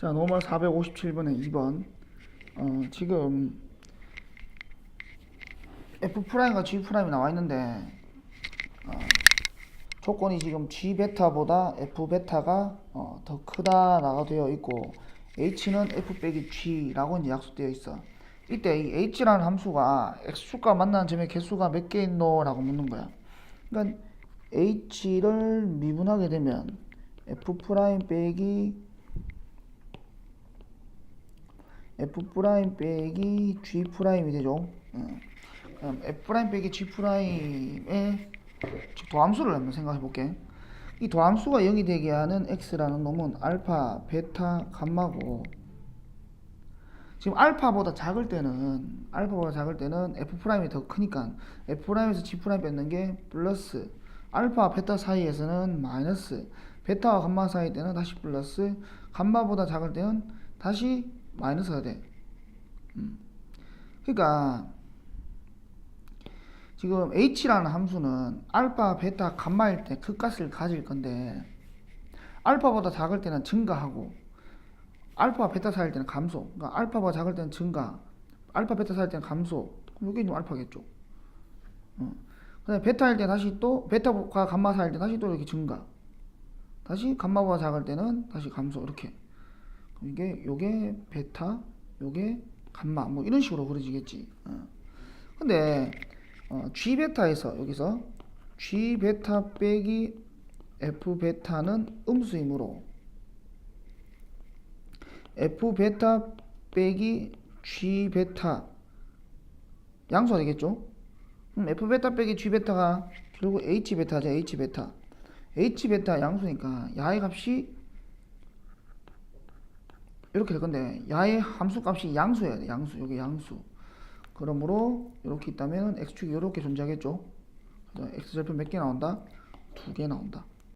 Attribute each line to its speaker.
Speaker 1: 자, 노멀 457번에 2번. 어, 지금 F 프라임과 G 프라임이 나와 있는데 어, 조건이 지금 G 베타보다 F 베타가 어, 더 크다라고 되어 있고 H는 F 빼기 G라고 이제 약속되어 있어. 이때 이 H라는 함수가 X축과 만나는 점의 개수가 몇 개 있노라고 묻는 거야. 그러니까 H를 미분하게 되면 F 프라임 빼기 F 프라임 빼기 G 프라임이 되죠. 응. 그럼 F 프라임 빼기 G 프라임의 도함수를 한번 생각해 볼게. 이 도함수가 0이 되게 하는 x라는 놈은 알파, 베타, 감마고 지금 알파보다 작을 때는 알파보다 작을 때는 f 프라임이 더 크니까 f 프라임에서 g 프라임 뺏는 게 플러스 알파, 베타 사이에서는 마이너스 베타와 감마 사이 때는 다시 플러스 감마보다 작을 때는 다시 마이너스가 돼. 음. 그러니까 지금 h라는 함수는 알파, 베타, 감마일 때 극값을 가질 건데 알파보다 작을 때는 증가하고 알파, 베타 사이일 때는 감소. 그러니까 알파보다 작을 때는 증가, 알파, 베타 사이일 때는 감소. 그럼 좀 알파겠죠. 어. 베타일 때 다시 또 베타가 감마 사이일 때 다시 또 이렇게 증가. 다시 감마보다 작을 때는 다시 감소 이렇게. 이게 요게 베타, 요게 감마 뭐 이런 식으로 그려지겠지. 어. 근데 어, G 베타에서 여기서 G 베타 빼기 F 베타는 음수이므로 F 베타 빼기 G 베타 양수가 되겠죠? 그럼 F 베타 빼기 G 베타가 결국 H 베타죠, H 베타. H 베타 양수니까 야의 값이 이렇게 될 건데 야의 함수 값이 양수여야 돼, 양수. 여기 양수. 그러므로 이렇게 있다면 x축이 이렇게 존재하겠죠. x절편 몇 개 나온다? 두 개 나온다.